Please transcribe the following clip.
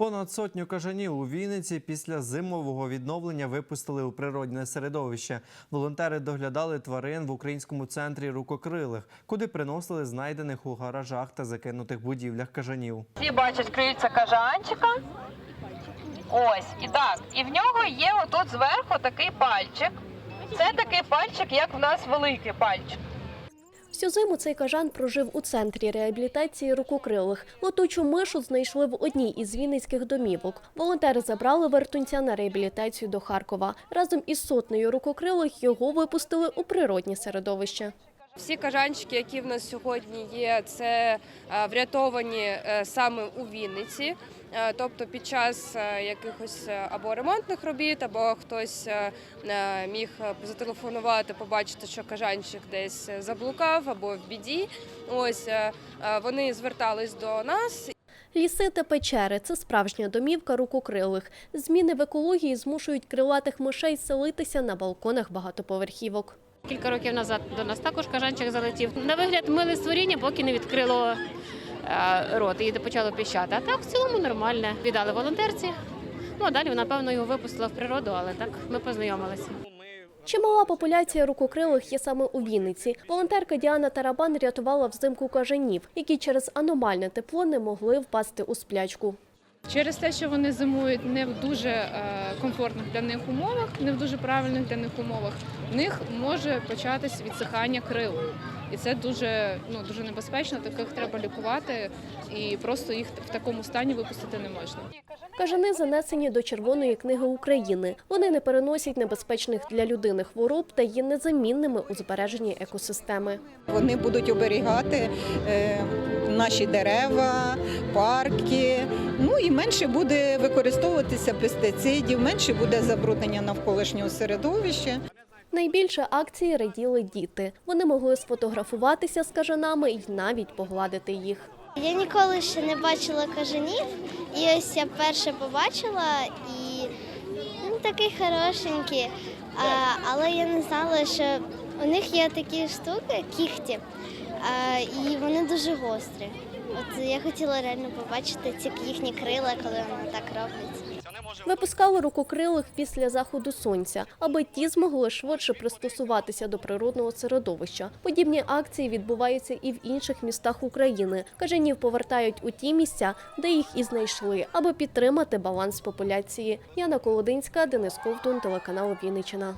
Понад сотню кажанів у Вінниці після зимового відновлення випустили у природне середовище. Волонтери доглядали тварин в українському центрі рукокрилих, куди приносили знайдених у гаражах та закинутих будівлях кажанів. Всі бачать крильця кажанчика. Ось, і так. І в нього є отут зверху такий пальчик. Це такий пальчик, як в нас великий пальчик. Всю зиму цей кажан прожив у центрі реабілітації рукокрилих. Летучу мишу знайшли в одній із вінницьких домівок. Волонтери забрали вертунця на реабілітацію до Харкова. Разом із сотнею рукокрилих його випустили у природнє середовище. Всі кажанчики, які в нас сьогодні є, це е, врятовані е, саме у Вінниці. Е, Тобто під час е, якихось е, або ремонтних робіт, або хтось міг зателефонувати, побачити, що кажанчик десь заблукав або в біді. Ось вони звертались до нас Ліси та печери це справжня домівка рукокрилих. Зміни в екології змушують крилатих мишей селитися на балконах багатоповерхівок. Кілька років назад до нас також кажанчик залетів. На вигляд миле створіння, поки не відкрило рот і почало піщати. А так в цілому нормальне. Віддали волонтерці. Ну а далі вона, напевно, його випустила в природу, але так ми познайомилися. Чимала популяція рукокрилих є саме у Вінниці. Волонтерка Діана Тарабан рятувала взимку кажанів, які через аномальне тепло не могли впасти у сплячку. Через те, що вони зимують не в дуже е, комфортних для них умовах, не в дуже правильних для них умовах, в них може початись відсихання крил. І це дуже ну дуже небезпечно. Таких треба лікувати, і просто їх в такому стані випустити не можна. Кажани занесені до Червоної книги України. Вони не переносять небезпечних для людини хвороб та є незамінними у збереженні екосистеми. Вони будуть оберігати е, наші дерева, парки. Ну і менше буде використовуватися пестицидів, менше буде забруднення навколишнього середовища. Найбільше акції раділи діти. Вони могли сфотографуватися з кажанами і навіть погладити їх. Я ніколи ще не бачила кажанів, і ось я перше побачила і ну, такий хорошенький. А, але я не знала, що у них є такі штуки, кіхті, а, і вони дуже гострі. От я хотіла реально побачити ці їхні крила, коли вони так роблять. Випускали рукокрилих після заходу сонця, аби ті змогли швидше пристосуватися до природного середовища. Подібні акції відбуваються і в інших містах України. Кажанів повертають у ті місця, де їх і знайшли, аби підтримати баланс популяції. Яна Колодинська, Денис Ковтун, телеканал Вінниччина.